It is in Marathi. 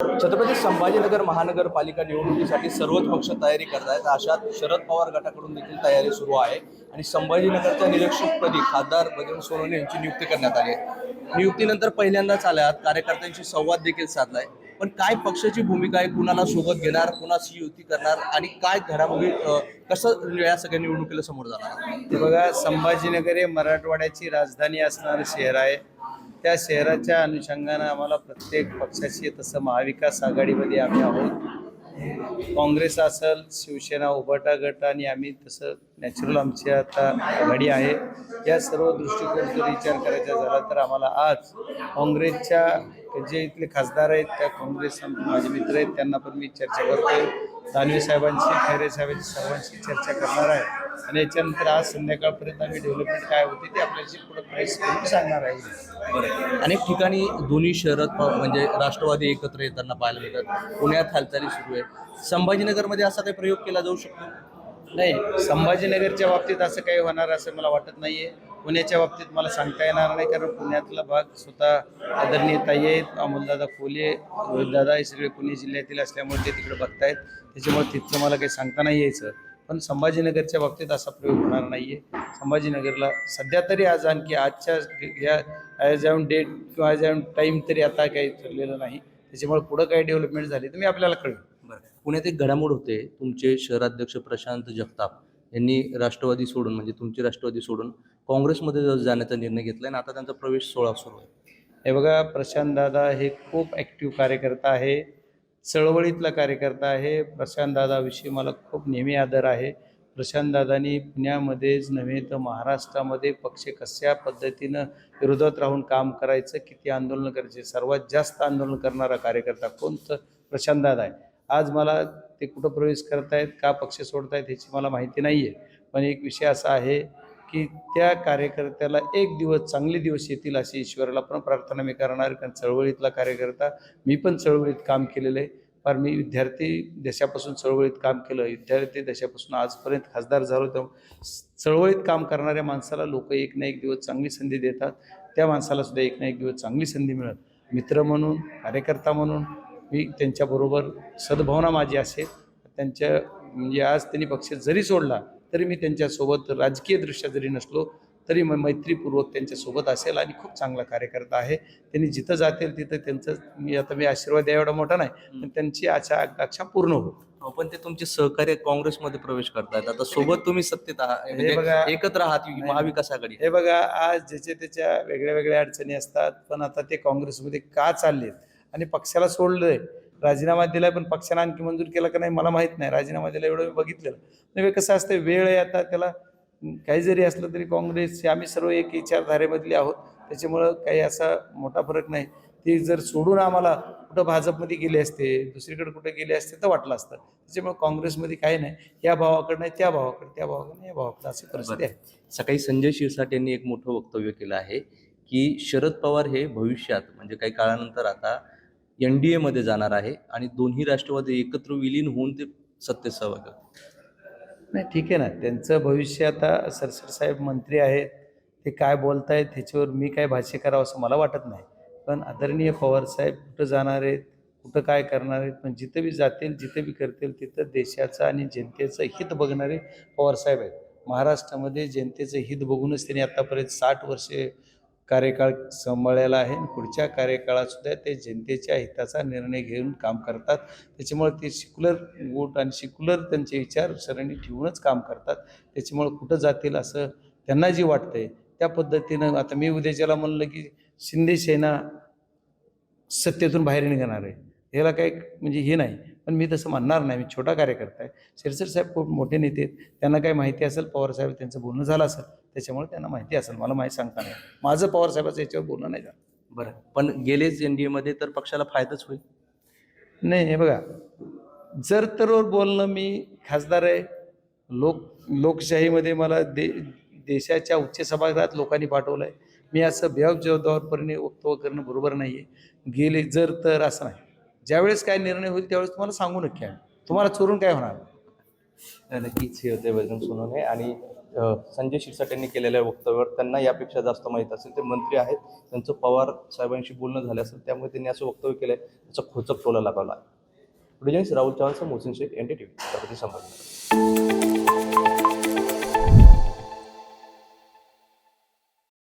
छत्रपती संभाजीनगर महानगरपालिका निवडणुकीसाठी सर्वच पक्ष तयारी करत आहेत अशात शरद पवार गटाकडून देखील तयारी सुरू आहे आणि संभाजीनगरच्या निरीक्षकपदी खासदार बजरंग सोनवणे यांची नियुक्ती करण्यात आली आहे. नियुक्तीनंतर पहिल्यांदाच आल्यात कार्यकर्त्यांशी संवाद देखील साधलाय. पण काय पक्षाची भूमिका आहे? कुणाला सोबत घेणार? कुणाशी युती करणार? आणि काय घडामोडी कसं या सगळ्या निवडणुकीला समोर जाणार? ते बघा संभाजीनगर हे मराठवाड्याची राजधानी असणारं शहर आहे. त्या शहराच्या अनुषंगानं आम्हाला प्रत्येक पक्षाशी तसं महाविकास आघाडीमध्ये आम्ही आहोत. काँग्रेस असेल शिवसेना उभाटा गट आणि आम्ही तसं नॅचरल आमची आता आघाडी आहे. या सर्व दृष्टिकोन जर विचार करायचा झाला तर आम्हाला आज काँग्रेसच्या जे इथले खासदार आहेत त्या काँग्रेस माझे मित्र आहेत त्यांना पण मी चर्चा करतोय. दानवे साहेबांशी खैरे साहेबांशी सर्वांशी चर्चा करणार आहे. आणि याच्यानंतर आज संध्याकाळपर्यंत आम्ही डेव्हलपमेंट काय होते ते आपल्याशी पुढे प्रेस करून सांगणार आहे. बरं. अनेक ठिकाणी दोन्ही पवार म्हणजे राष्ट्रवादी एकत्र येताना पाहायला मिळतात. पुण्यात हालचाली सुरू आहे संभाजीनगरमध्ये असा काही प्रयोग केला जाऊ शकतो? नाही संभाजीनगरच्या बाबतीत असं काही होणार असं मला वाटत नाहीये. पुण्याच्या बाबतीत मला सांगता येणार नाही कारण पुण्यातला भाग स्वतः आदरणीय ताई आहेत अमोलदादा कोले रोहितदादा हे सगळे पुणे जिल्ह्यातील असल्यामुळे ते तिकडे बघतायत. त्याच्यामुळे तिथलं मला काही सांगता नाही यायचं. पण संभाजीनगरच्या बाबतीत असा प्रयोग होणार नाहीये. संभाजीनगरला सध्या तरी आज आणखी आजच्या या ॲज ऑन डेट किंवा ॲज ऑन टाईम तरी आता काही ठरलेलं नाही. त्याच्यामुळे पुढं काही डेव्हलपमेंट झाली तर मी आपल्याला कळेल बरं. पुण्यात एक घडामोड होते. तुमचे शहराध्यक्ष प्रशांत जगताप यांनी राष्ट्रवादी सोडून म्हणजे तुमची राष्ट्रवादी सोडून काँग्रेसमध्ये जाण्याचा निर्णय घेतला आणि आता त्यांचा प्रवेश सोहळा सुरू आहे. हे बघा प्रशांत दादा हे खूप ॲक्टिव्ह कार्यकर्ता आहे. चळवळीतला कार्यकर्ता आहे. प्रशांतदादाविषयी मला खूप नेहमी आदर आहे. प्रशांतदादांनी पुण्यामध्येच नव्हे तर महाराष्ट्रामध्ये पक्ष कशा पद्धतीनं विरोधात राहून काम करायचं किती आंदोलन करायचे सर्वात जास्त आंदोलन करणारा कार्यकर्ता कोण तर आहे. आज मला ते कुठं प्रवेश करतायत का पक्ष सोडतायत ह्याची मला माहिती नाही आहे पण एक विषय असा आहे की त्या कार्यकर्त्याला एक दिवस चांगले दिवस येतील अशी ईश्वराला पण प्रार्थना मी करणार. कारण चळवळीतला कार्यकर्ता मी पण चळवळीत काम केलेलं आहे. फार मी विद्यार्थी दशापासून चळवळीत काम केलं विद्यार्थी दशापासून आजपर्यंत खासदार झालो तर चळवळीत काम करणाऱ्या माणसाला लोक एक ना एक दिवस चांगली संधी देतात. त्या माणसाला सुद्धा एक ना एक दिवस चांगली संधी मिळत मित्र म्हणून कार्यकर्ता म्हणून मी त्यांच्याबरोबर सद्भावना माझी असेल. त्यांच्या म्हणजे आज त्यांनी पक्ष जरी सोडला तरी मी त्यांच्यासोबत राजकीयदृष्ट्या जरी नसलो तरी म मैत्रीपूर्वक त्यांच्यासोबत असेल आणि खूप चांगला कार्यकर्ता आहे. त्यांनी जिथं जातील तिथं त्यांचं मी आता मी आशीर्वाद द्या एवढा मोठा नाही पण त्यांची आशा आकांक्षा पूर्ण हो अहो, पण ते तुमचे सहकार्य काँग्रेसमध्ये प्रवेश करतायत. आता सोबत तुम्ही सत्तेत आहात हे म्हणजे बघा- एकत्र आहात महाविकास आघाडी. हे बघा आज ज्याच्या त्याच्या वेगळ्या वेगळ्या अडचणी असतात पण आता ते काँग्रेसमध्ये का चाललेत? आणि पक्षाला सोडलंय. राजीनामा दिलाय पण पक्षानं आणखी मंजूर केला का नाही मला माहीत नाही. राजीनामा दिला एवढं मी बघितलेलं. म्हणजे कसं असतं वेळ आहे आता त्याला काही जरी असलं तरी काँग्रेस आम्ही सर्व एक विचारधारेमधले आहोत. त्याच्यामुळं काही असा मोठा फरक नाही. ते जर सोडून आम्हाला कुठं भाजपमध्ये गेले असते दुसरीकडे कुठं गेले असते तर वाटलं असतं. त्याच्यामुळे काँग्रेसमध्ये काही नाही. या भावाकडं नाही त्या भावाकडे त्या भावाकडे या भावाकडे अशी परिस्थिती आहे. सकाळी संजय शिरसाट यांनी एक मोठं वक्तव्य केलं आहे की शरद पवार हे भविष्यात म्हणजे काही काळानंतर आता एन डी एमध्ये जाणार आहे आणि दोन्ही राष्ट्रवादी एकत्र विलीन होऊन ते सत्तेत सहभागी नाही ठीक आहे ना. त्यांचं भविष्य आता सरसर साहेब मंत्री आहेत. ते काय बोलतायत ह्याच्यावर मी काय भाष्य करावं असं मला वाटत नाही. पण आदरणीय पवार साहेब कुठं जाणार आहेत कुठं काय करणार आहेत पण जिथं बी जातील जिथं बी करतील तिथं देशाचं आणि जनतेचं हित बघणारे पवार साहेब आहेत. महाराष्ट्रामध्ये जनतेचं हित बघूनच त्यांनी आतापर्यंत साठ वर्षे कार्यकाळ सांभाळलेला आहे. आणि पुढच्या कार्यकाळातसुद्धा ते जनतेच्या हिताचा निर्णय घेऊन काम करतात. त्याच्यामुळे ते सिक्युलर वोट आणि सिक्युलर त्यांचे विचारसरणी ठेवूनच काम करतात. त्याच्यामुळे कुठं जातील असं त्यांना जे वाटतंय त्या पद्धतीनं आता मी उद्याच्याला म्हणलं की शिंदे सेना सत्तेतून बाहेर निघणार आहे. ह्याला काही म्हणजे हे नाही. पण मी तसं म्हणणार नाही. मी छोटा कार्यकर्ता आहे. शिरसर साहेब खूप मोठे नेते आहेत. त्यांना काही माहिती असेल पवार साहेब त्यांचं बोलणं झालं असेल त्याच्यामुळे त्यांना माहिती असेल. मला माहिती सांगता नाही. माझं पवार साहेबाचं याच्यावर बोलणं नाही झालं. बरं. पण गेलेच एन डी एमध्ये तर पक्षाला फायदाच होईल. नाही हे बघा. जर तर बोलणं मी खासदार आहे लोक लोकशाहीमध्ये मला दे देशाच्या उच्च सभागृहात लोकांनी पाठवलं आहे मी असं बेजबाबदारपणे वक्तव्य करणं बरोबर नाही आहे गेले जर तर असं नाही. ज्यावेळेस काय निर्णय होईल त्यावेळेस तुम्हाला सांगू नक्की तुम्हाला चोरून काय होणार? नक्कीच हे होते बजरंग सोनवणे आणि संजय शिरसाट यांनी केलेल्या वक्तव्यावर त्यांना यापेक्षा जास्त माहीत असेल. ते मंत्री आहेत. त्यांचं पवार साहेबांशी बोलणं झालं असेल त्यामुळे त्यांनी असं वक्तव्य केलं आहे त्याचा खोचक टोला लागवला. आहे Rahul चव्हाणसह Mohsin Shaikh N D T V Chhatrapati